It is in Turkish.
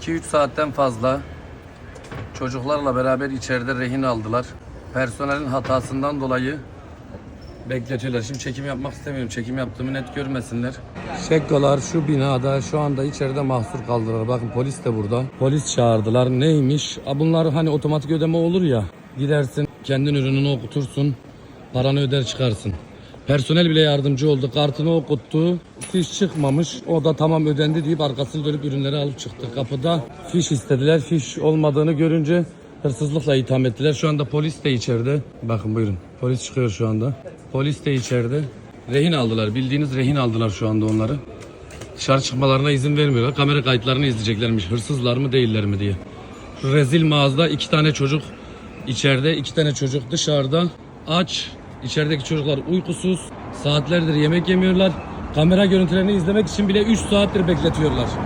2-3 saatten fazla çocuklarla beraber içeride rehin aldılar. Personelin hatasından dolayı bekletiyorlar. Şimdi çekim yapmak istemiyorum. Çekim yaptığımı net görmesinler. Şekkolar şu binada şu anda içeride mahsur kaldılar. Bakın polis de burada. Polis çağırdılar. Neymiş? Bunlar hani otomatik ödeme olur ya. Gidersin kendin ürününü okutursun. Paranı öder çıkarsın. Personel bile yardımcı oldu. Kartını okuttu. Fiş çıkmamış. O da tamam ödendi deyip arkasını dönüp ürünleri alıp çıktı. Kapıda fiş istediler. Fiş olmadığını görünce hırsızlıkla itham ettiler. Şu anda polis de içeride. Bakın buyurun. Polis çıkıyor şu anda. Polis de içeride. Rehin aldılar. Bildiğiniz rehin aldılar şu anda onları. Dışarı çıkmalarına izin vermiyorlar. Kamera kayıtlarını izleyeceklermiş. Hırsızlar mı değiller mi diye. Rezil mağazada iki tane çocuk içeride, iki tane çocuk dışarıda aç. İçerideki çocuklar uykusuz. Saatlerdir yemek yemiyorlar. Kamera görüntülerini izlemek için bile 3 saattir bekletiyorlar.